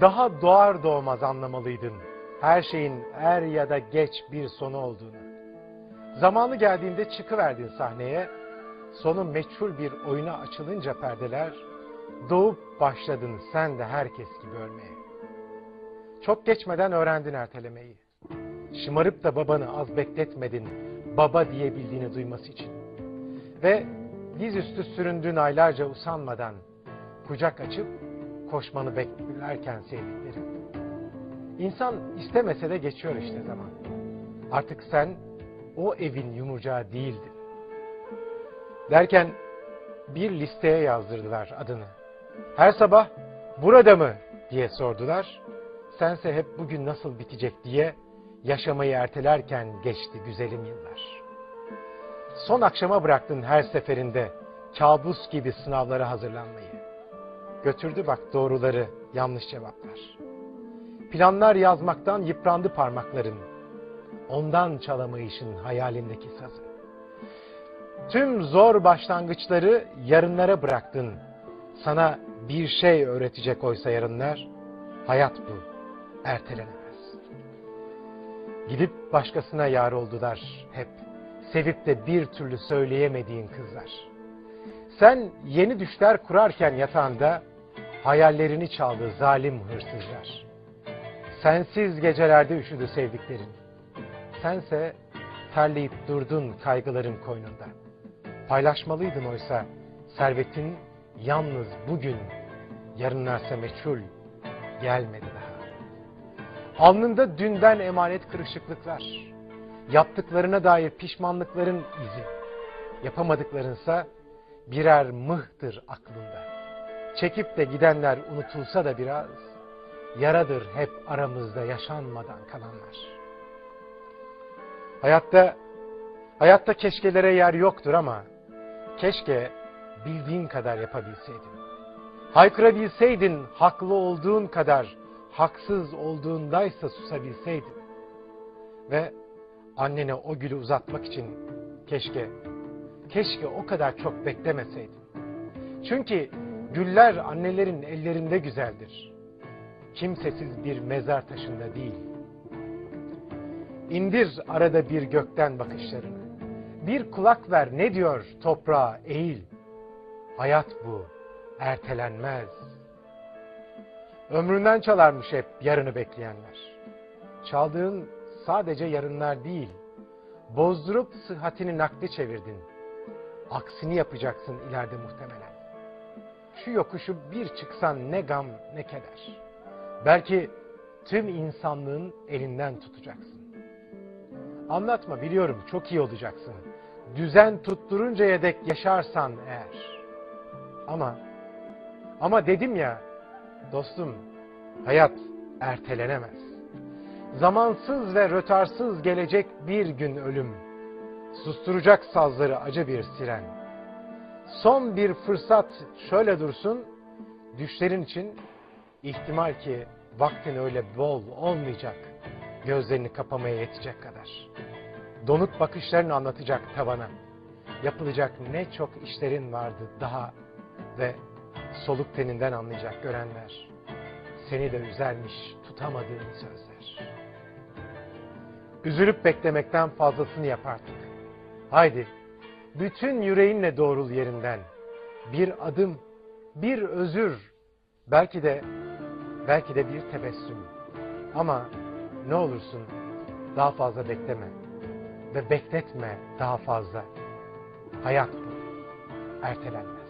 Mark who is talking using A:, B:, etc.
A: Daha doğar doğmaz anlamalıydın her şeyin er ya da geç bir sonu olduğunu. Zamanı geldiğinde çıkıverdin sahneye, sonu meçhul bir oyuna açılınca perdeler, doğup başladın sen de herkes gibi ölmeye. Çok geçmeden öğrendin ertelemeyi. Şımarıp da babanı az bekletmedin, baba diyebildiğini duyması için. Ve dizüstü süründün aylarca usanmadan, kucak açıp koşmanı beklerken sevdiklerin. İnsan istemese de geçiyor işte zaman. Artık sen o evin yumurcağı değildin. Derken bir listeye yazdırdılar adını. Her sabah burada mı diye sordular. Sense hep bugün nasıl bitecek diye yaşamayı ertelerken geçti güzelim yıllar. Son akşama bıraktın her seferinde kabus gibi sınavlara hazırlanmayı. Götürdü bak doğruları yanlış cevaplar. Planlar yazmaktan yıprandı parmakların. Ondan çalamayışın hayalindeki sazı. Tüm zor başlangıçları yarınlara bıraktın. Sana bir şey öğretecek oysa yarınlar. Hayat bu, ertelenemez. Gidip başkasına yar oldular hep. Sevip de bir türlü söyleyemediğin kızlar. Sen yeni düşler kurarken yatağında hayallerini çaldı zalim hırsızlar. Sensiz gecelerde üşüdü sevdiklerin. Sense terleyip durdun kaygıların koynunda. Paylaşmalıydın oysa servetin yalnız bugün, yarınlarsa meçhul gelmedi daha. Alnında dünden emanet kırışıklıklar, yaptıklarına dair pişmanlıkların izi, yapamadıklarınsa birer mıhtır aklında. Çekip de gidenler unutulsa da biraz, yaradır hep aramızda yaşanmadan kalanlar. Hayatta, hayatta keşkelere yer yoktur ama keşke bildiğin kadar yapabilseydin. Haykırabilseydin haklı olduğun kadar, haksız olduğundaysa susabilseydin. Ve annene o gülü uzatmak için keşke, keşke o kadar çok beklemeseydin. Çünkü güller annelerin ellerinde güzeldir. Kimsesiz bir mezar taşında değil. İndir arada bir gökten bakışlarını. Bir kulak ver ne diyor toprağa eğil. Hayat bu, ertelenmez. Ömründen çalarmış hep yarını bekleyenler. Çaldığın sadece yarınlar değil, bozdurup sıhhatini nakde çevirdin. Aksini yapacaksın ileride muhtemelen. Şu yokuşu bir çıksan ne gam ne keder. Belki tüm insanlığın elinden tutacaksın. Anlatma biliyorum çok iyi olacaksın. Düzen tutturuncaya dek yaşarsan eğer. Ama ama dedim ya dostum hayat ertelenemez. Zamansız ve rötarsız gelecek bir gün ölüm. Susturacak sazları acı bir siren. Son bir fırsat şöyle dursun. Düşlerin için ihtimal ki vaktin öyle bol olmayacak. Gözlerini kapamaya yetecek kadar. Donuk bakışlarını anlatacak tavana. Yapılacak ne çok işlerin vardı daha ve soluk teninden anlayacak görenler. Seni de üzermiş tutamadığın sözler. Üzülüp beklemekten fazlasını yap artık. Haydi bütün yüreğinle doğrul yerinden. Bir adım, bir özür, belki de belki de bir tebessüm. Ama ne olursun daha fazla bekleme ve bekletme daha fazla. Hayat bu, ertelenmez.